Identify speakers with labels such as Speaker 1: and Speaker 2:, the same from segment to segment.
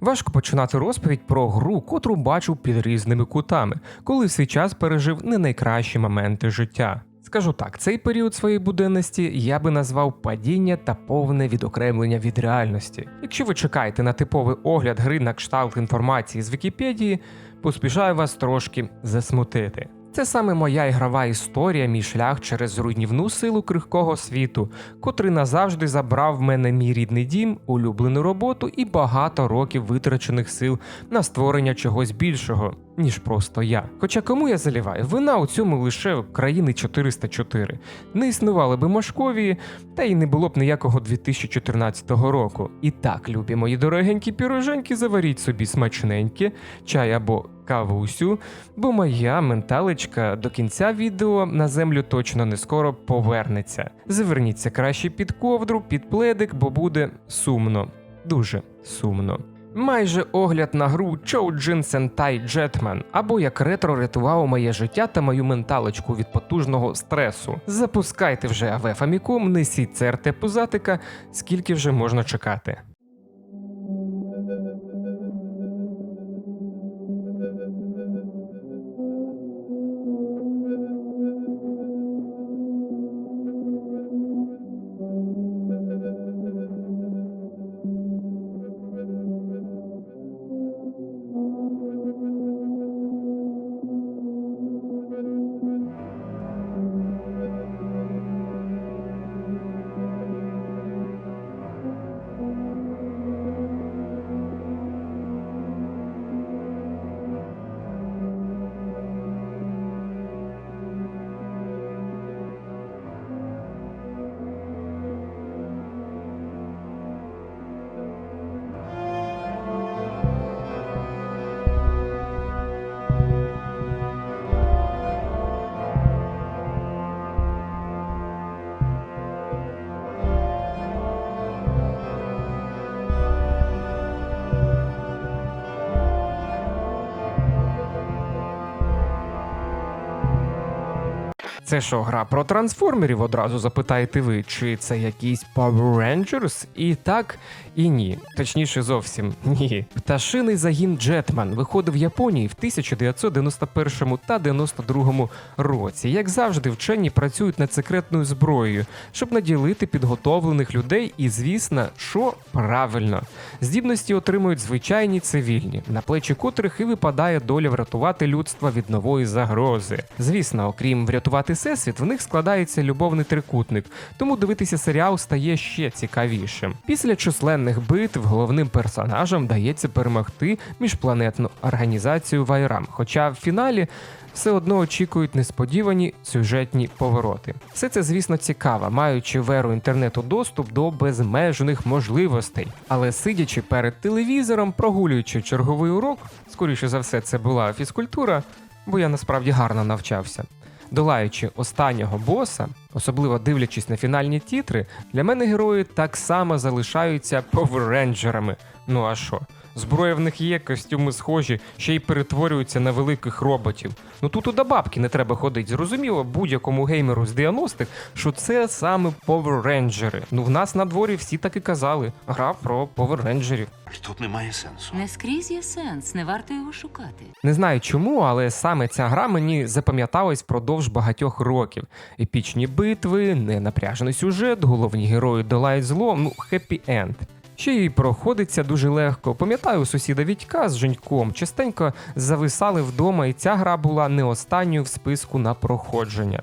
Speaker 1: Важко починати розповідь про гру, котру бачив під різними кутами, коли в свій час пережив не найкращі моменти життя. Скажу так, цей період своєї буденності я би назвав падіння та повне відокремлення від реальності. Якщо ви чекаєте на типовий огляд гри на кшталт інформації з Вікіпедії, поспішаю вас трошки засмутити. Це саме моя ігрова історія, мій шлях через руйнівну силу крихкого світу, котрий назавжди забрав в мене мій рідний дім, улюблену роботу і багато років витрачених сил на створення чогось більшого, ніж просто я. Хоча кому я заліваю? Вина у цьому лише країни 404. Не існували би Мошковії, та й не було б ніякого 2014 року. І так, любі мої дорогенькі піроженьки, заваріть собі смачненьке, чай або кавусю, бо моя менталечка до кінця відео на землю точно не скоро повернеться. Заверніться краще під ковдру, під пледик, бо буде сумно, дуже сумно. Майже огляд на гру Choujin Sentai Jetman, або як ретро рятувало моє життя та мою менталочку від потужного стресу. Запускайте вже АВ Famicom, несіть CRT пузатика, скільки вже можна чекати. Це що, гра про трансформерів одразу запитаєте ви, чи це якийсь Power Rangers? І так, і ні. Точніше, зовсім ні. Пташиний загін Jetman виходив в Японії в 1991 та 92 році. Як завжди, вчені працюють над секретною зброєю, щоб наділити підготовлених людей, і звісно, що правильно. Здібності отримують звичайні цивільні, на плечі котрих і випадає доля врятувати людство від нової загрози. Звісно, окрім врятувати всесвіт, в них складається любовний трикутник, тому дивитися серіал стає ще цікавішим. Після численних битв головним персонажам вдається перемогти міжпланетну організацію Вайрам, хоча в фіналі. Все одно очікують несподівані сюжетні повороти. Все це, звісно, цікаво, маючи в еру інтернету доступ до безмежних можливостей. Але сидячи перед телевізором, прогулюючи черговий урок, скоріше за все, це була фізкультура, бо я насправді гарно навчався. Долаючи останнього боса, особливо дивлячись на фінальні тітри, для мене герої так само залишаються поверенджерами. Ну а що? Зброя в них є, костюми схожі, ще й перетворюються на великих роботів. Ну тут до бабки не треба ходити. Зрозуміло будь-якому геймеру з 90-х, що це саме Power Rangers. Ну в нас на дворі всі так і казали. Гра про Power Rangers.
Speaker 2: Тут немає сенсу.
Speaker 3: Не скрізь є сенс, не варто його шукати.
Speaker 1: Не знаю чому, але саме ця гра мені запам'яталась впродовж багатьох років. Епічні битви, ненапряжений сюжет, головні герої долають зло, ну хеппі енд. Ще й проходиться дуже легко. Пам'ятаю, сусіда Вітька з Женьком частенько зависали вдома, і ця гра була не останньою в списку на проходження.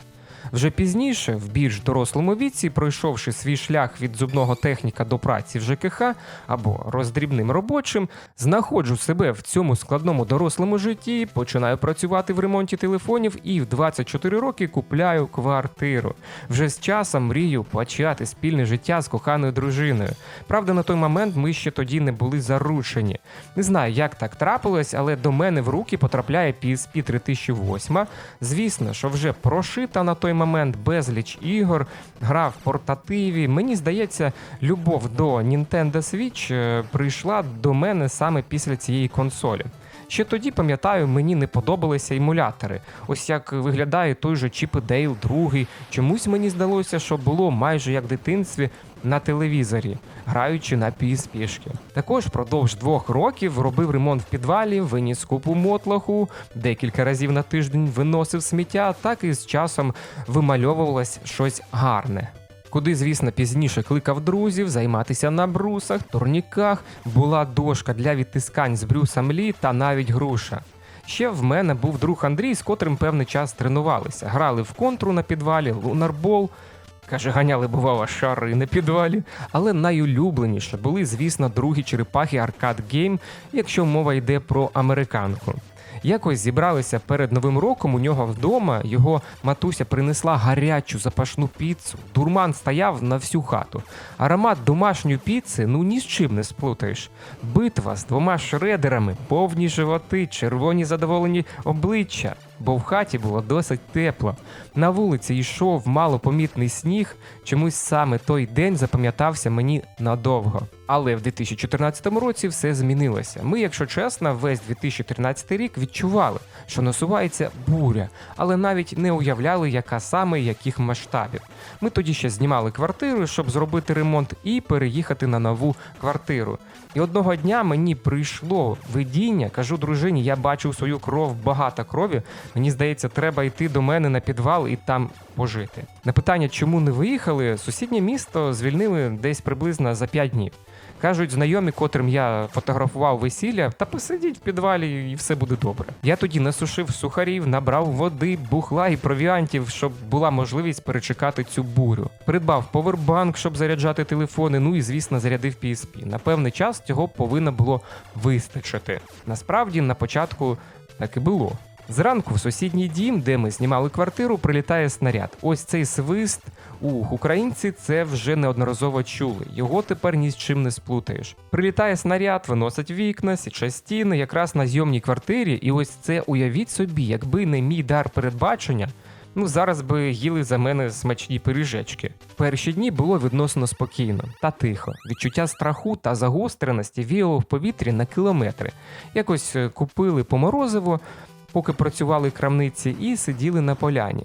Speaker 1: Вже пізніше, в більш дорослому віці, пройшовши свій шлях від зубного техніка до праці в ЖКХ або роздрібним робочим, знаходжу себе в цьому складному дорослому житті, починаю працювати в ремонті телефонів і в 24 роки купляю квартиру. Вже з часом мрію почати спільне життя з коханою дружиною. Правда, на той момент ми ще тоді не були заручені. Не знаю, як так трапилось, але до мене в руки потрапляє PSP 3008. Звісно, що вже прошита на той момент безліч ігор, гра в портативі. Мені здається, любов до Nintendo Switch е, прийшла до мене саме після цієї консолі. Ще тоді, пам'ятаю, мені не подобалися емулятори. Ось як виглядає той же Чіп Дейл другий. Чомусь мені здалося, що було майже як в дитинстві на телевізорі, граючи на PSP-шки. Також впродовж двох років робив ремонт в підвалі, виніс купу мотлаху, декілька разів на тиждень виносив сміття, так і з часом вимальовувалось щось гарне. Куди, звісно, пізніше кликав друзів займатися на брусах, турніках, була дошка для відтискань з брюсом Лі та навіть груша. Ще в мене був друг Андрій, з котрим певний час тренувалися. Грали в контру на підвалі, лунарбол. Каже, ганяли, бувало, шари на підвалі. Але найулюбленіше були, звісно, другі черепахи Arcade Game, якщо мова йде про американку. Якось зібралися перед новим роком у нього вдома. Його матуся принесла гарячу запашну піцу. Дурман стояв на всю хату. Аромат домашньої піци ну ні з чим не сплутаєш. Битва з двома шредерами, повні животи, червоні задоволені обличчя. Бо в хаті було досить тепло. На вулиці йшов малопомітний сніг. Чомусь саме той день запам'ятався мені надовго. Але в 2014 році все змінилося. Ми, якщо чесно, весь 2013 рік відчували, що насувається буря, але навіть не уявляли, яка саме яких масштабів. Ми тоді ще знімали квартиру, щоб зробити ремонт і переїхати на нову квартиру. І одного дня мені прийшло видіння, кажу дружині, я бачив свою кров, багато крові. Мені здається, треба йти до мене на підвал і там пожити. На питання, чому не виїхали, сусіднє місто звільнили десь приблизно за 5 днів. Кажуть, знайомі, котрим я фотографував весілля, та посидіть в підвалі і все буде добре. Я тоді насушив сухарів, набрав води, бухла і провіантів, щоб була можливість перечекати цю бурю. Придбав повербанк, щоб заряджати телефони. Ну і звісно, зарядив PSP. На певний час цього повинно було вистачити. Насправді, на початку так і було. Зранку в сусідній дім, де ми знімали квартиру, прилітає снаряд. Ось цей свист. Ух, українці це вже неодноразово чули. Його тепер ні з чим не сплутаєш. Прилітає снаряд, виносить вікна, січе стіни, якраз на зйомній квартирі. І ось це уявіть собі, якби не мій дар передбачення. Ну, зараз би їли за мене смачні пиріжечки. Перші дні було відносно спокійно та тихо. Відчуття страху та загостреності віяло в повітрі на кілометри. Якось е, купили по морозиво, поки працювали крамниці, і сиділи на поляні.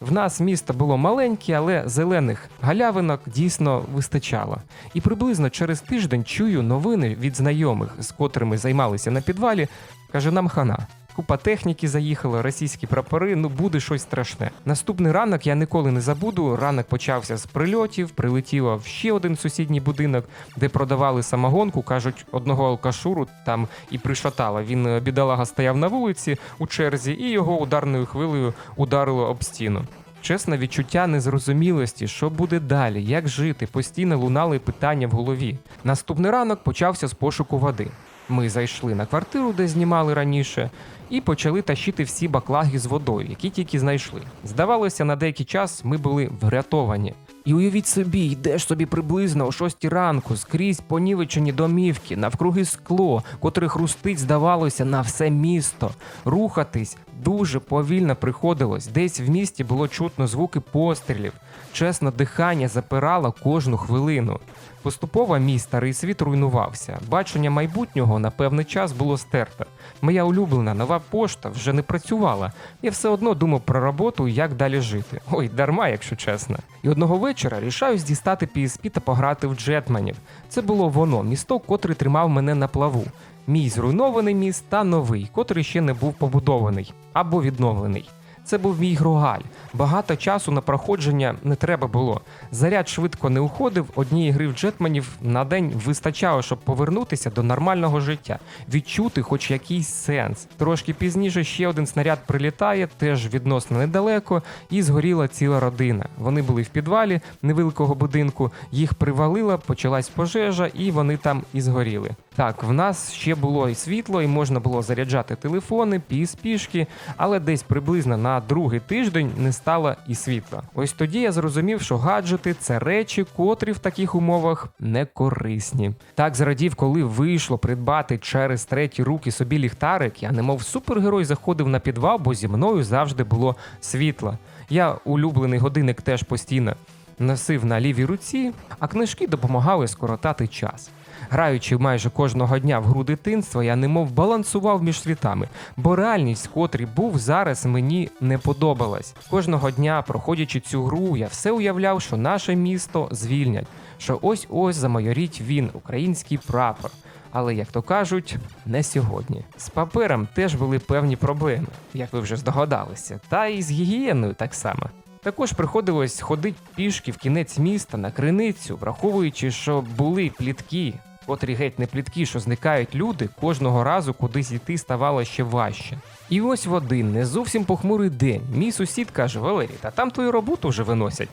Speaker 1: В нас місто було маленьке, але зелених галявинок дійсно вистачало. І приблизно через тиждень чую новини від знайомих, з котрими займалися на підвалі. Каже, нам хана. Купа техніки заїхала, російські прапори, ну буде щось страшне. Наступний ранок я ніколи не забуду. Ранок почався з прильотів, прилетіло в ще один сусідній будинок, де продавали самогонку. кажуть, одного алкашуру там і пришатало. Він е, бідолага стояв на вулиці у черзі, і його ударною хвилею ударило об стіну. Чесне відчуття незрозумілості, що буде далі, як жити, постійно лунали питання в голові. Наступний ранок почався з пошуку води. Ми зайшли на квартиру, де знімали раніше, і почали тащити всі баклаги з водою, які тільки знайшли. Здавалося, на деякий час ми були врятовані. І уявіть собі, йдеш собі приблизно о 6 ранку, скрізь понівечені домівки, навкруги скло, котре хрустить, здавалося, на все місто. Рухатись дуже повільно приходилось. Десь в місті було чутно звуки пострілів. Чесно, дихання запирало кожну хвилину. Поступово мій старий світ руйнувався. Бачення майбутнього на певний час було стерто. Моя улюблена нова пошта вже не працювала. Я все одно думав про роботу і як далі жити. Ой, дарма, якщо чесно. І одного вечора рішаюсь дістати PSP та пограти в джетманів. Це було воно, місто, котре тримав мене на плаву. Мій зруйнований міст та новий, котрий ще не був побудований або відновлений. Це був мій грогаль. Багато часу на проходження не треба було. Заряд швидко не уходив. Однієї гри в джетманів на день вистачало, щоб повернутися до нормального життя, відчути хоч якийсь сенс. Трошки пізніше ще один снаряд прилітає, теж відносно недалеко, і згоріла ціла родина. Вони були в підвалі невеликого будинку, їх привалила, почалась пожежа, і вони там і згоріли. Так, в нас ще було і світло, і можна було заряджати телефони, PSP-шки, але десь приблизно на другий тиждень не стало і світла. Ось тоді я зрозумів, що гаджети це речі, котрі в таких умовах не корисні. Так зрадів, коли вийшло придбати через треті руки собі ліхтарик, я немов супергерой заходив на підвал, бо зі мною завжди було світло. Я улюблений годинник теж постійно носив на лівій руці, а книжки допомагали скоротати час. Граючи майже кожного дня в гру дитинства, я немов балансував між світами, бо реальність, в котрій був зараз, мені не подобалась. Кожного дня, проходячи цю гру, я все уявляв, що наше місто звільнять, що ось ось замайоріть він, український прапор. Але, як то кажуть, не сьогодні. З папером теж були певні проблеми, як ви вже здогадалися, та і з гігієною так само. Також приходилось ходити пішки в кінець міста на криницю, враховуючи, що були плітки, котрі геть не плітки, що зникають люди, кожного разу кудись йти ставало ще важче. І ось в один не зовсім похмурий день мій сусід каже: Валерій, та там твою роботу вже виносять.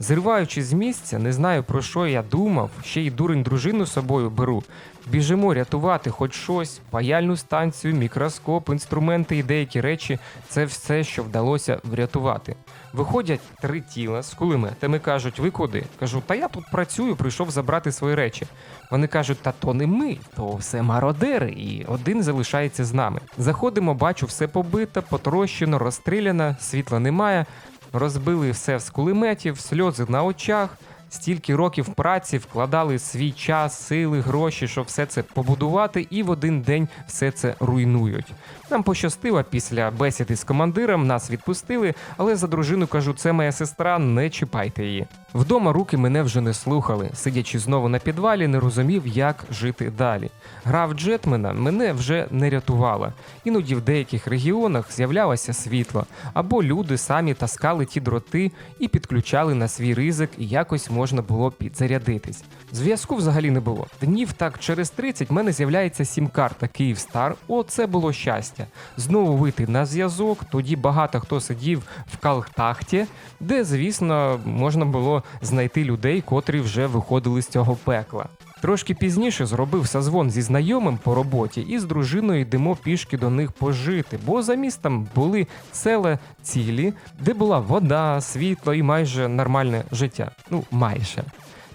Speaker 1: Зриваючись з місця, не знаю про що я думав, ще й дурень дружину з собою беру. Біжимо рятувати хоч щось, паяльну станцію, мікроскоп, інструменти і деякі речі це все, що вдалося врятувати. Виходять три тіла з кулеметами, кажуть, ви куди? Кажу, та я тут працюю, прийшов забрати свої речі. Вони кажуть, та то не ми, то все мародери, і один залишається з нами. Заходимо, бачу, все побито, потрощено, розстріляно, світла немає. Розбили все з кулеметів, сльози на очах. Стільки років праці вкладали свій час, сили, гроші, щоб все це побудувати, і в один день все це руйнують. Нам пощастило після бесіди з командиром, нас відпустили, але за дружину кажу, це моя сестра, не чіпайте її. Вдома руки мене вже не слухали. Сидячи знову на підвалі, не розумів, як жити далі. Гра в Джетмена мене вже не рятувала. Іноді в деяких регіонах з'являлося світло, або люди самі таскали ті дроти і підключали на свій ризик, і якось можна було підзарядитись. Зв'язку взагалі не було. Днів так через 30 в мене з'являється сім-карта Київстар. О, це було щастя. Знову вийти на зв'язок. Тоді багато хто сидів в Калтахті, де, звісно, можна було знайти людей, котрі вже виходили з цього пекла. Трошки пізніше зробив созвон зі знайомим по роботі і з дружиною йдемо пішки до них пожити, бо за містом були села цілі, де була вода, світло і майже нормальне життя. Ну, майже.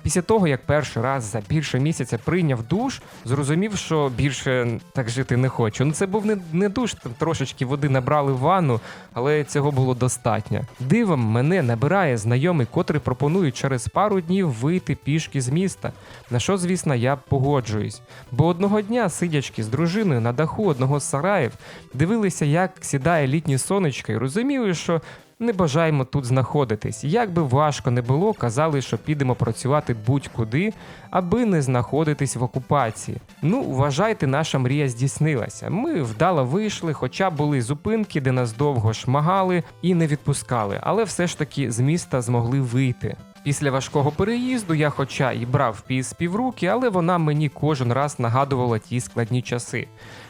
Speaker 1: Після того, як перший раз за більше місяця прийняв душ, зрозумів, що більше так жити не хочу. Ну це був не, не душ, там трошечки води набрали в ванну, але цього було достатньо. Дивом мене набирає знайомий, котрий пропонує через пару днів вийти пішки з міста. На що, звісно, я погоджуюсь. Бо одного дня, сидячки з дружиною на даху одного з сараїв, дивилися, як сідає літнє сонечко, і розуміли, що не бажаємо тут знаходитись. Як би важко не було, казали, що підемо працювати будь-куди, аби не знаходитись в окупації. Ну, вважайте, наша мрія здійснилася. Ми вдало вийшли, хоча були зупинки, де нас довго шмагали і не відпускали, але все ж таки з міста змогли вийти. Після важкого переїзду я, хоча і брав піс півруки, але вона мені кожен раз нагадувала ті складні часи.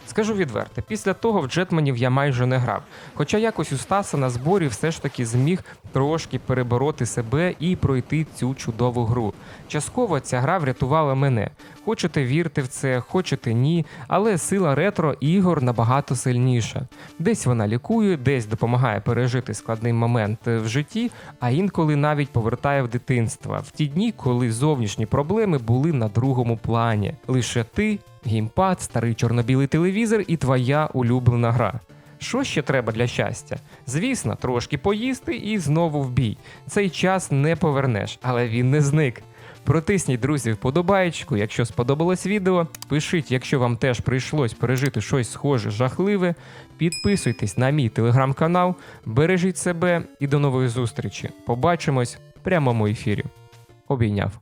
Speaker 1: Скажу відверто, після того в джетманів я майже не грав. Хоча якось у Стаса на зборі все ж таки зміг трошки перебороти себе і пройти цю чудову гру. Частково ця гра врятувала мене. Хочете вірте в це, хочете ні, але сила ретро ігор набагато сильніша. Десь вона лікує, десь допомагає пережити складний момент в житті, а інколи навіть повертає в дитинство, в ті дні, коли зовнішні проблеми були на другому плані. Лише ти, геймпад, старий чорно-білий телевізор і твоя улюблена гра. Що ще треба для щастя? Звісно, трошки поїсти і знову в бій. Цей час не повернеш, але він не зник. Протисніть, друзі, вподобаєчку, якщо сподобалось відео. Пишіть, якщо вам теж прийшлось пережити щось схоже жахливе. Підписуйтесь на мій телеграм-канал, бережіть себе і до нової зустрічі. Побачимось в прямому ефірі. Обійняв.